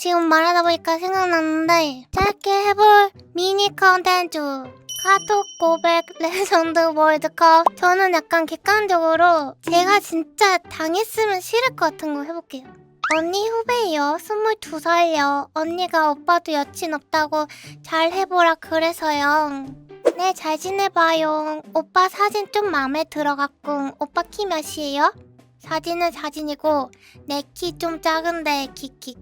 지금 말하다 보니까 생각났는데 짧게 해볼 미니 컨텐츠 카톡 고백 레전드 월드컵. 저는 약간 객관적으로 제가 진짜 당했으면 싫을 것 같은 거 해볼게요. 언니 후배예요. 22살이요. 언니가 오빠도 여친 없다고 잘 해보라 그래서요. 네 잘 지내봐요. 오빠 사진 좀 마음에 들어갖고 오빠 키 몇이에요? 사진은 사진이고 내 키 좀 작은데 키키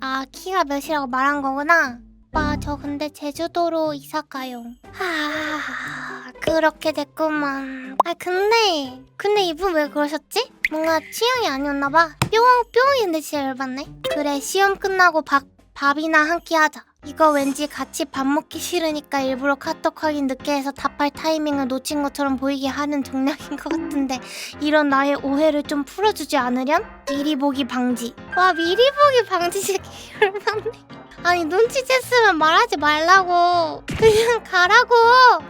아 키가 몇이라고 말한 거구나. 오빠 저 근데 제주도로 이사 가요. 하 그렇게 됐구만. 아 근데 근데 이분 왜 그러셨지? 뭔가 취향이 아니었나 봐. 뿅 뿅인데 진짜 열받네. 그래 시험 끝나고 밥, 밥이나 한 끼 하자 이거 왠지 같이 밥 먹기 싫으니까 일부러 카톡 확인 늦게 해서 답할 타이밍을 놓친 것처럼 보이게 하는 전략인 것 같은데 이런 나의 오해를 좀 풀어주지 않으련? 미리 보기 방지 와 미리 보기 방지 새끼 열받네 아니 눈치챘으면 말하지 말라고 그냥 가라고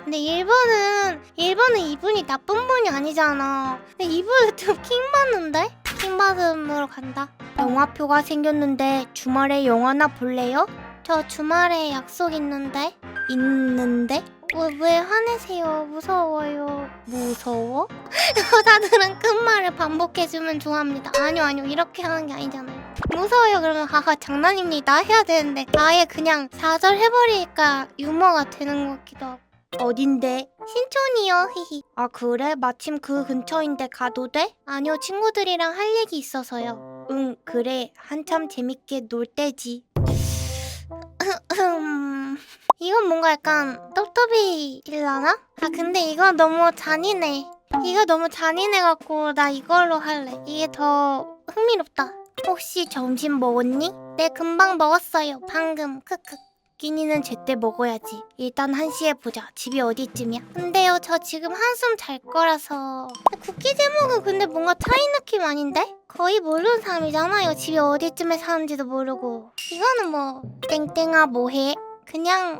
근데 일본은 일본은 이분이 나쁜 분이 아니잖아 근데 이분은 좀 킹 받는데? 킹 받음으로 간다 영화표가 생겼는데 주말에 영화나 볼래요? 저 주말에 약속 있는데 있는데? 왜, 왜 화내세요? 무서워요. 무서워? 여자들은 끝말을 반복해주면 좋아합니다. 아니요, 아니요. 이렇게 하는 게 아니잖아요. 무서워요. 그러면 하하 장난입니다. 해야 되는데 아예 그냥 4절 해버리니까 유머가 되는 것 같기도 하고. 어딘데? 신촌이요. 히히. 아 그래? 마침 그 근처인데 가도 돼? 아니요. 친구들이랑 할 얘기 있어서요. 응 그래. 한참 재밌게 놀 때지. 음, 이건 뭔가 약간 떡떡이일라나? 아 근데 이건 너무 잔인해. 이거 너무 잔인해갖고 나 이걸로 할래. 이게 더 흥미롭다. 혹시 점심 먹었니? 네 금방 먹었어요. 방금. 크크. 끼니는 제때 먹어야지. 일단 1시에 보자. 집이 어디쯤이야? 근데요, 저 지금 한숨 잘 거라서. 국기 제목은 근데 뭔가 차이 느낌 아닌데? 거의 모르는 사람이잖아요. 집이 어디쯤에 사는지도 모르고. 이거는 뭐, 땡땡아 뭐해? 그냥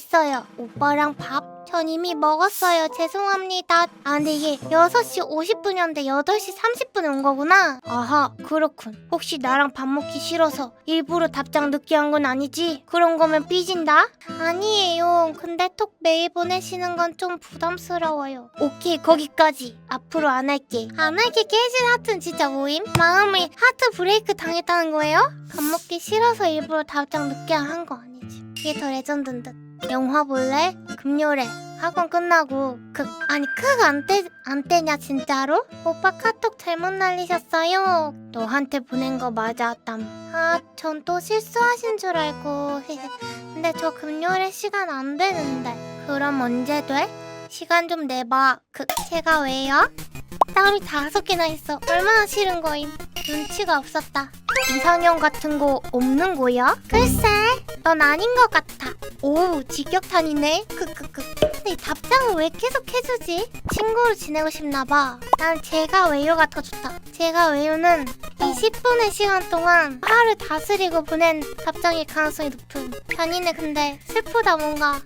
있어요. 오빠랑 밥? 전 이미 먹었어요. 죄송합니다. 아, 근데 이게 6시 50분이었는데 8시 30분에 온 거구나. 아하, 그렇군. 혹시 나랑 밥 먹기 싫어서 일부러 답장 늦게 한 건 아니지? 그런 거면 삐진다? 아니에요. 근데 톡 매일 보내시는 건 좀 부담스러워요. 오케이, 거기까지. 앞으로 안 할게. 안 할게 깨진 하트는 진짜 뭐임? 마음이 하트 브레이크 당했다는 거예요? 밥 먹기 싫어서 일부러 답장 늦게 한 거 아니지. 이게 더 레전드인 듯. 영화 볼래? 금요일에 학원 끝나고 극 아니 극안떼안 떼냐 진짜로? 오빠 카톡 잘못 날리셨어요. 너한테 보낸 거 맞아 땀. 아전 또 실수하신 줄 알고. 근데 저 금요일에 시간 안 되는데. 그럼 언제 돼? 시간 좀 내봐. 극 제가 왜요? 땀이 다섯 개나 있어. 얼마나 싫은 거임. 눈치가 없었다. 이상형 같은 거 없는 거야? 글쎄, 넌 아닌 것 같아. 오, 직격탄이네. 크크크. 근데 이 답장을 왜 계속 해주지? 친구로 지내고 싶나 봐. 난 제가 외유가 더 좋다. 제가 외유는 20분의 시간 동안 화를 다스리고 보낸 답장일 가능성이 높은. 잔인해 근데 슬프다 뭔가.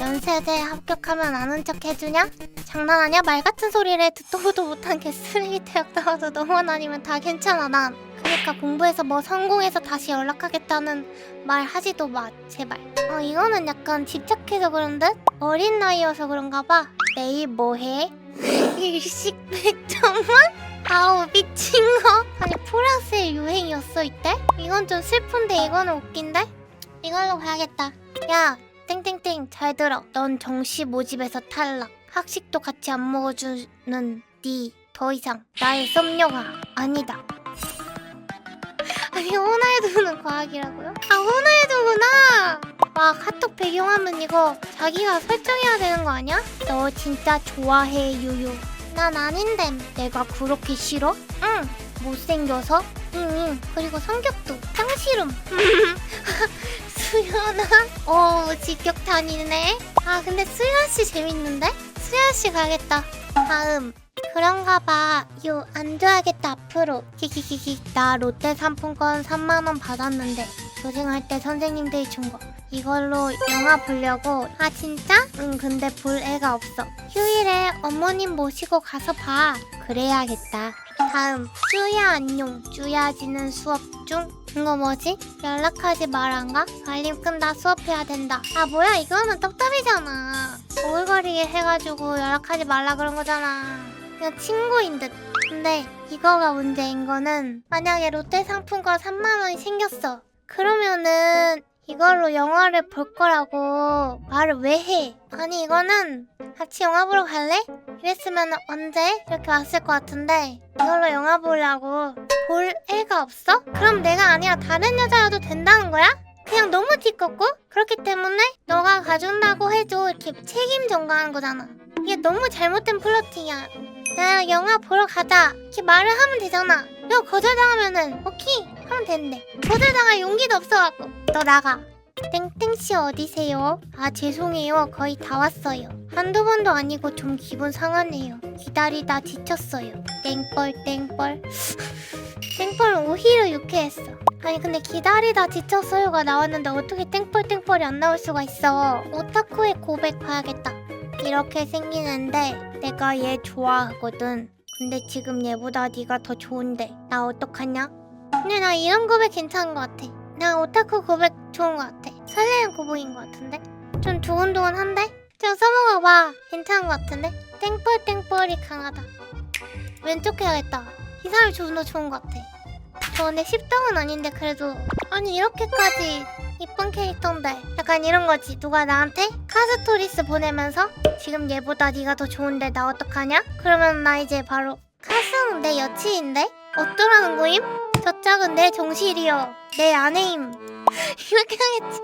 연세대 합격하면 아는 척 해주냐? 장난하냐? 말 같은 소리를 해. 듣도 보도 못한 개쓰레기 대학 나와도 너만 아니면 다 괜찮아 난. 그러니까 공부해서 뭐 성공해서 다시 연락하겠다는 말 하지도 마 제발. 어 이거는 약간 집착해서 그런 듯? 어린 나이여서 그런가 봐. 내일 뭐해? 일식 백점만? 아우 미친 거. 아니 프랑스의 유행이었어 이때? 이건 좀 슬픈데 이거는 웃긴데? 이걸로 가야겠다. 야 땡땡땡 잘 들어. 넌 정시 모집에서 탈락. 학식도 같이 안 먹어주는 니 더 이상 나의 썸녀가 아니다. 아니 호날두는 과학이라고요? 아 호날두구나. 와 카톡 배경화면 이거 자기가 설정해야 되는 거 아니야? 너 진짜 좋아해 유유. 난 아닌데 내가 그렇게 싫어? 응. 못생겨서? 응. 그리고 성격도 짱 싫음. 수연아? 어 직격탄이네. 아 근데 수연 씨 재밌는데? 수연 씨 가겠다. 다음. 그런가 봐. 요, 안 줘야겠다, 앞으로. 키키키키. 나 롯데 상품권 3만원 받았는데, 조생할 때 선생님들이 준 거. 이걸로 영화 보려고. 아, 진짜? 응, 근데 볼 애가 없어. 휴일에 어머님 모시고 가서 봐. 그래야겠다. 다음 쭈야 안녕 쭈야지는 수업 중 이거 뭐지? 연락하지 말란가? 알림 끈다 수업해야 된다 아 뭐야 이거는 떡밥이잖아 오글거리게 해가지고 연락하지 말라 그런 거잖아 그냥 친구인 듯 근데 이거가 문제인 거는 만약에 롯데 상품권 3만 원이 생겼어 그러면은 이걸로 영화를 볼 거라고 말을 왜 해? 아니 이거는 같이 영화 보러 갈래? 이랬으면 언제? 이렇게 왔을 것 같은데 이걸로 영화 보려고 볼 애가 없어? 그럼 내가 아니라 다른 여자여도 된다는 거야? 그냥 너무 뒤껍고 그렇기 때문에 너가 가준다고 해줘 이렇게 책임 전가하는 거잖아 이게 너무 잘못된 플러팅이야 야 영화 보러 가자. 이렇게 말을 하면 되잖아. 너 거절당하면은 오케이 하면 되는데. 거절당할 용기도 없어갖고. 너 나가. 땡땡씨 어디세요? 아 죄송해요. 거의 다 왔어요. 한두 번도 아니고 좀 기분 상하네요. 기다리다 지쳤어요. 땡벌 땡벌. 땡벌 오히려 유쾌했어. 아니 근데 기다리다 지쳤어요가 나왔는데 어떻게 땡벌 땡벌이 안 나올 수가 있어? 오타쿠의 고백 봐야겠다 이렇게 생기는데 내가 얘 좋아하거든. 근데 지금 얘보다 네가 더 좋은데 나 어떡하냐? 근데 나 이런 고백 괜찮은 것 같아. 나 오타쿠 고백 좋은 것 같아. 설레는 고백인 것 같은데? 좀 두근두근한데? 좀 써먹어봐. 괜찮은 것 같은데? 땡벌 땡벌이 강하다. 왼쪽 해야겠다. 이좀더 좋은 것 같아. 저 근데 10등은 아닌데 그래도. 아니 이렇게까지 이쁜 캐릭터인데 약간 이런 거지 누가 나한테 카스토리스 보내면서 지금 얘보다 네가 더 좋은데 나 어떡하냐? 그러면 나 이제 바로 카스는 내 여친인데? 어쩌라는 거임? 저 짝은 내 정실이여 내 아내임 이렇게 하겠지